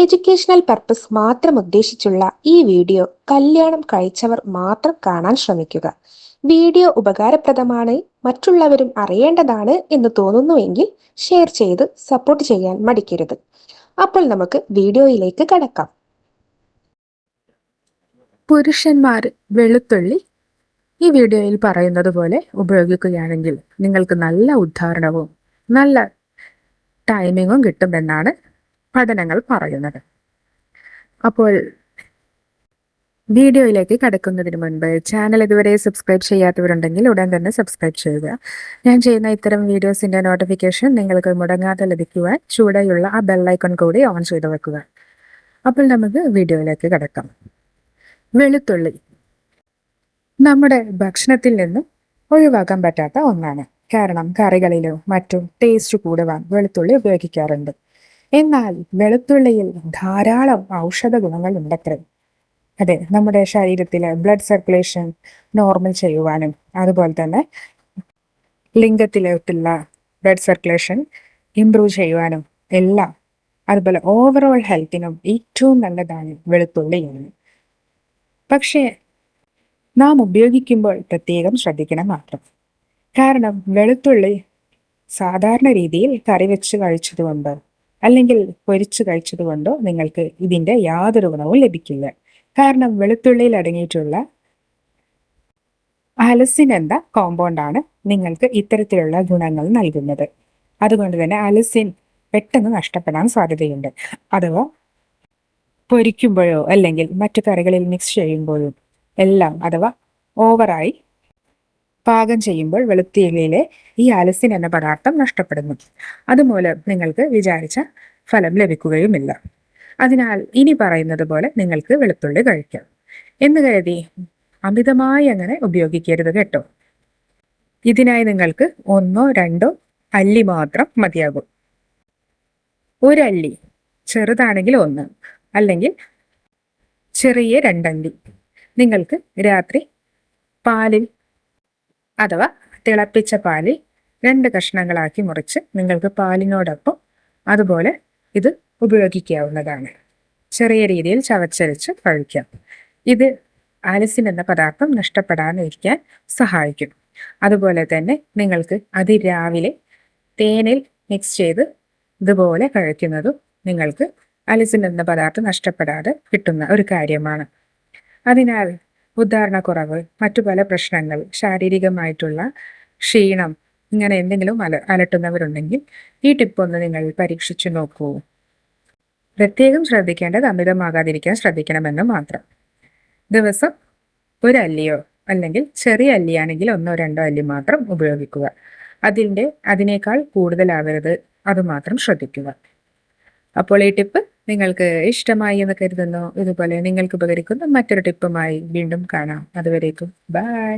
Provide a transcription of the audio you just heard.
Educational purpose മാത്രം ഉദ്ദേശിച്ചുള്ള ഈ video കല്യാണം കഴിച്ചവർ മാത്രം കാണാൻ ശ്രമിക്കുക. വീഡിയോ ഉപകാരപ്രദമാണ് മറ്റുള്ളവരും അറിയേണ്ടതാണ് എന്ന് തോന്നുന്നുവെങ്കിൽ ഷെയർ ചെയ്ത് സപ്പോർട്ട് ചെയ്യാൻ മടിക്കരുത്. അപ്പോൾ നമുക്ക് വീഡിയോയിലേക്ക് കടക്കാം. പുരുഷന്മാർ വെളുത്തുള്ളി ഈ വീഡിയോയിൽ പറയുന്നത് പോലെ ഉപയോഗിക്കുകയാണെങ്കിൽ നിങ്ങൾക്ക് നല്ല ഉദ്ധാരണവും നല്ല ടൈമിങ്ങും കിട്ടുമെന്നാണ് പഠനങ്ങൾ പറയുന്നത്. അപ്പോൾ വീഡിയോയിലേക്ക് കടക്കുന്നതിന് മുൻപ് ചാനൽ ഇതുവരെ സബ്സ്ക്രൈബ് ചെയ്യാത്തവരുണ്ടെങ്കിൽ ഉടൻ തന്നെ സബ്സ്ക്രൈബ് ചെയ്യുക. ഞാൻ ചെയ്യുന്ന ഇത്തരം വീഡിയോസിന്റെ നോട്ടിഫിക്കേഷൻ നിങ്ങൾക്ക് മുടങ്ങാതെ ലഭിക്കുവാൻ ചൂടെയുള്ള ആ ബെല്ലൈക്കൺ കൂടി ഓൺ ചെയ്ത് വെക്കുക. അപ്പോൾ നമുക്ക് വീഡിയോയിലേക്ക് കടക്കാം. വെളുത്തുള്ളി. നമ്മുടെ ഭക്ഷണത്തിൽ നിന്നും ഒഴിവാക്കാൻ പറ്റാത്ത ഒന്നാണ്. കാരണം കറികളിലോ മറ്റും ടേസ്റ്റ് കൂടുവാൻ വെളുത്തുള്ളി ഉപയോഗിക്കാറുണ്ട്. എന്നാൽ വെളുത്തുള്ളിയിൽ ധാരാളം ഔഷധ ഗുണങ്ങൾ ഉണ്ടത്രേ. അതെ നമ്മുടെ ശരീരത്തിലെ ബ്ലഡ് സർക്കുലേഷൻ നോർമൽ ചെയ്യുവാനും അതുപോലെ തന്നെ ലിംഗത്തിലോട്ടുള്ള ബ്ലഡ് സർക്കുലേഷൻ ഇംപ്രൂവ് ചെയ്യുവാനും എല്ലാം അതുപോലെ ഓവറോൾ ഹെൽത്തിനും ഏറ്റവും നല്ലതാണ് വെളുത്തുള്ളി എന്ന്. പക്ഷേ നാം ഉപയോഗിക്കുമ്പോൾ പ്രത്യേകം ശ്രദ്ധിക്കണം മാത്രം. കാരണം വെളുത്തുള്ളി സാധാരണ രീതിയിൽ കറി വെച്ച് കഴിച്ചതുകൊണ്ടോ അല്ലെങ്കിൽ പൊരിച്ചു കഴിച്ചതുകൊണ്ടോ നിങ്ങൾക്ക് ഇതിന്റെ യാതൊരു ഗുണവും ലഭിക്കില്ല. കാരണം വെളുത്തുള്ളിയിൽ അടങ്ങിയിട്ടുള്ള അലസിൻ എന്ന കോമ്പൗണ്ടാണ് നിങ്ങൾക്ക് ഇത്തരത്തിലുള്ള ഗുണങ്ങൾ നൽകുന്നത്. അതുകൊണ്ട് തന്നെ അലസിൻ പെട്ടെന്ന് നഷ്ടപ്പെടാൻ സാധ്യതയുണ്ട്. അഥവാ പൊരിക്കുമ്പോഴോ അല്ലെങ്കിൽ മറ്റു കറികളിൽ മിക്സ് ചെയ്യുമ്പോഴും എല്ലാം അഥവാ ഓവറായി പാകം ചെയ്യുമ്പോൾ വെളുത്തിയിലയിലെ ഈ അലസിൻ എന്ന പദാർത്ഥം നഷ്ടപ്പെടുന്നു. അതുമൂലം നിങ്ങൾക്ക് വിചാരിച്ച ഫലം ലഭിക്കുകയുമില്ല. അതിനാൽ ഇനി പറയുന്നത് പോലെ നിങ്ങൾക്ക് വെളുത്തുള്ളി കഴിക്കാം. എന്ന് കരുതി അമിതമായി അങ്ങനെ ഉപയോഗിക്കരുത് കേട്ടോ. ഇതിനായി നിങ്ങൾക്ക് ഒന്നോ രണ്ടോ അല്ലി മാത്രം മതിയാകും. ഒരല്ലി ചെറുതാണെങ്കിൽ ഒന്ന് അല്ലെങ്കിൽ ചെറിയ രണ്ടല്ലി. നിങ്ങൾക്ക് രാത്രി പാലിൽ അഥവാ തിളപ്പിച്ച പാലിൽ രണ്ട് കഷ്ണങ്ങളാക്കി മുറിച്ച് നിങ്ങൾക്ക് പാലിനോടൊപ്പം അതുപോലെ ഇത് ഉപയോഗിക്കാവുന്നതാണ്. ചെറിയ രീതിയിൽ ചവച്ചരച്ച് കഴിക്കാം. ഇത് ആലസിൻ എന്ന പദാർത്ഥം നഷ്ടപ്പെടാതിരിക്കാൻ സഹായിക്കും. അതുപോലെ തന്നെ നിങ്ങൾക്ക് അതിരാവിലെ തേനിൽ മിക്സ് ചെയ്ത് ഇതുപോലെ കഴിക്കുന്നതും നിങ്ങൾക്ക് അലിസിൻ എന്ന പദാർത്ഥം നഷ്ടപ്പെടാതെ കിട്ടുന്ന ഒരു കാര്യമാണ്. അതിനാൽ ഉദാഹരണക്കുറവ് മറ്റു പല പ്രശ്നങ്ങൾ ശാരീരികമായിട്ടുള്ള ക്ഷീണം ഇങ്ങനെ എന്തെങ്കിലും അല അലട്ടുന്നവരുണ്ടെങ്കിൽ ഈ ടിപ്പ് ഒന്ന് നിങ്ങൾ പരീക്ഷിച്ചു നോക്കൂ. പ്രത്യേകം ശ്രദ്ധിക്കേണ്ടത് അമിതമാകാതിരിക്കാൻ ശ്രദ്ധിക്കണമെന്ന് മാത്രം. ദിവസം ഒരു അല്ലിയോ അല്ലെങ്കിൽ ചെറിയ അല്ലിയാണെങ്കിൽ ഒന്നോ രണ്ടോ അല്ലി മാത്രം ഉപയോഗിക്കുക. അതിന്റെ അതിനേക്കാൾ കൂടുതലാവരുത് അതുമാത്രം ശ്രദ്ധിക്കുക. അപ്പോൾ ഈ ടിപ്പ് നിങ്ങൾക്ക് ഇഷ്ടമായി എന്ന് കരുതുന്നു. ഇതുപോലെ നിങ്ങൾക്ക് ഉപകരിക്കുന്ന മറ്റൊരു ടിപ്പുമായി വീണ്ടും കാണാം. അതുവരേക്കും. ബൈ.